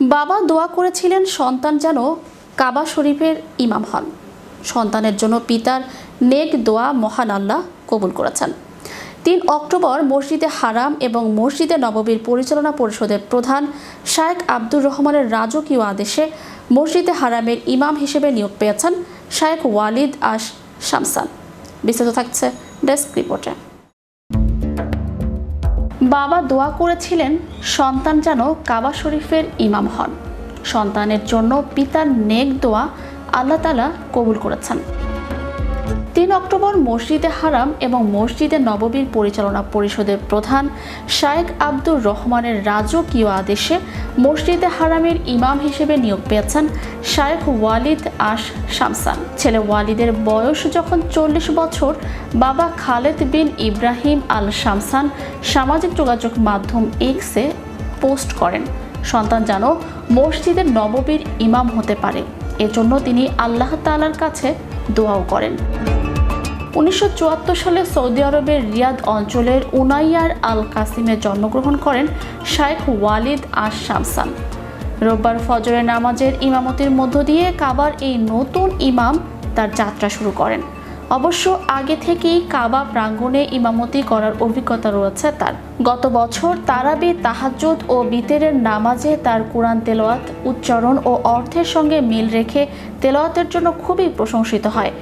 বাবা দোয়া করেছিলেন সন্তান যেন কাবা শরীফের ইমাম হন। সন্তানের জন্য পিতার নেক দোয়া মহান আল্লাহ কবুল করেছেন। তিন অক্টোবর মসজিদে হারাম এবং মসজিদে নববীর পরিচালনা পরিষদের প্রধান শায়েখ আব্দুর রহমানের রাজকীয় আদেশে মসজিদে হারামের ইমাম হিসেবে নিয়োগ পেয়েছেন শায়েখ ওয়ালিদ আশ শামসান। বিস্তারিত থাকছে ডেস্ক রিপোর্টে। বাবা দোয়া করেছিলেন, সন্তান যেন কাবা শরীফের ইমাম হন। সন্তানের জন্য পিতার নেক দোয়া আল্লাহ তালা কবুল করেছেন। তিন অক্টোবর মসজিদে হারাম এবং মসজিদে নববীর পরিচালনা পরিষদের প্রধান শায়েখ আব্দুর রহমানের রাজকীয় আদেশে মসজিদে হারামের ইমাম হিসেবে নিয়োগ পেয়েছেন শায়েখ ওয়ালিদ আশ শামসান। ছেলে ওয়ালিদের বয়স যখন চল্লিশ বছর, বাবা খালেদ বিন ইব্রাহিম আল শামসান সামাজিক যোগাযোগ মাধ্যম এক্সে পোস্ট করেন। সন্তান যেন মসজিদের নববীর ইমাম হতে পারে, এজন্য তিনি আল্লাহ তালার কাছে দোয়াও করেন। উনিশশো চুয়াত্তর সালে সৌদি আরবের রিয়াদ অঞ্চলের উনাইয়ার আল কাসিমে জন্মগ্রহণ করেন শাইখ ওয়ালিদ আশ শামসান রোববার ফজরের নামাজের ইমামতির মধ্য দিয়ে কাবার এই নতুন ইমাম তার যাত্রা শুরু করেন। অবশ্য আগে থেকেই কাবা প্রাঙ্গণে ইমামতি করার অভিজ্ঞতা রয়েছে তার। গত বছর তারাবি, তাহাজ্জুদ ও বিতেরের নামাজে তার কোরআন তেলাওয়াত, উচ্চারণ ও অর্থের সঙ্গে মিল রেখে তেলাওয়াতের জন্য খুবই প্রশংসিত হয়।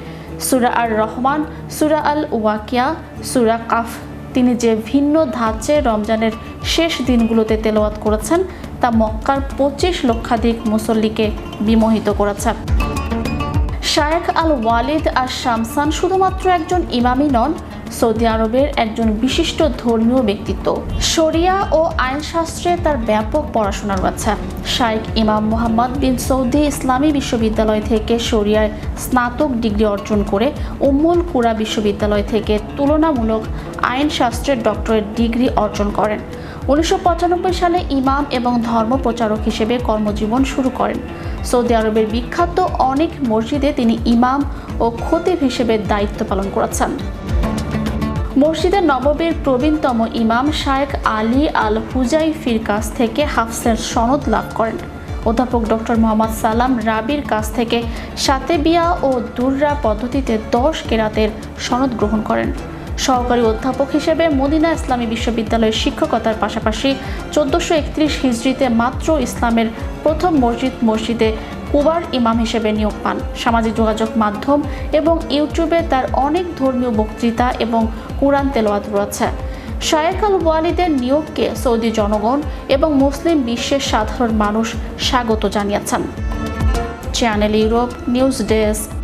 সুরা আর রহমান সুরা আল ওয়াকিয়া সুরা কাফ। তিনি যে ভিন্ন ধাঁচে রমজানের শেষ দিনগুলোতে তেলোয়াত করেছেন, তা মক্কার পঁচিশ লক্ষাধিক মুসল্লিকে বিমোহিত করেছে। শায়েখ আল ওয়ালিদ আর শামসান শুধুমাত্র একজন ইমামই নন, সৌদি আরবের একজন বিশিষ্ট ধর্মীয় ব্যক্তিত্ব। শরিয়া ও আইনশাস্ত্রে তার ব্যাপক পড়াশোনা রয়েছে। শাইখ ইমাম মোহাম্মদ বিন সৌদি ইসলামী বিশ্ববিদ্যালয় থেকে শরিয়ায় স্নাতক ডিগ্রি অর্জন করে উম্মুল কুরা বিশ্ববিদ্যালয় থেকে তুলনামূলক আইনশাস্ত্রের ডক্টরেট ডিগ্রি অর্জন করেন। উনিশশো পঁচানব্বই সালে ইমাম এবং ধর্ম প্রচারক হিসেবে কর্মজীবন শুরু করেন। সৌদি আরবের বিখ্যাত অনেক মসজিদে তিনি ইমাম ও খতিব হিসেবে দায়িত্ব পালন করেছেন। মসজিদে নববীর প্রবীণতম ইমাম শায়েখ আলী আল হুজাইফির কাছ থেকে হাফসের সনদ লাভ করেন। অধ্যাপক ডক্টর মোহাম্মদ সালাম রাবির কাছ থেকে সাতেবিয়া ও দুররা পদ্ধতিতে দশ কেরাতের সনদ গ্রহণ করেন। সহকারী অধ্যাপক হিসেবে মদিনা ইসলামী বিশ্ববিদ্যালয়ের শিক্ষকতার পাশাপাশি চোদ্দোশো একত্রিশ হিজড়িতে মাত্র ইসলামের প্রথম মসজিদ মসজিদে কুবার ইমাম হিসেবে নিয়োগ পান। সামাজিক যোগাযোগ মাধ্যম এবং ইউটিউবে তার অনেক ধর্মীয় বক্তৃতা এবং কোরআন তেলাওয়াত রয়েছে। শায়েখ আল ওয়ালিদের নিয়োগকে সৌদি জনগণ এবং মুসলিম বিশ্বের সাধারণ মানুষ স্বাগত জানিয়েছেন। Channel Europe news desk.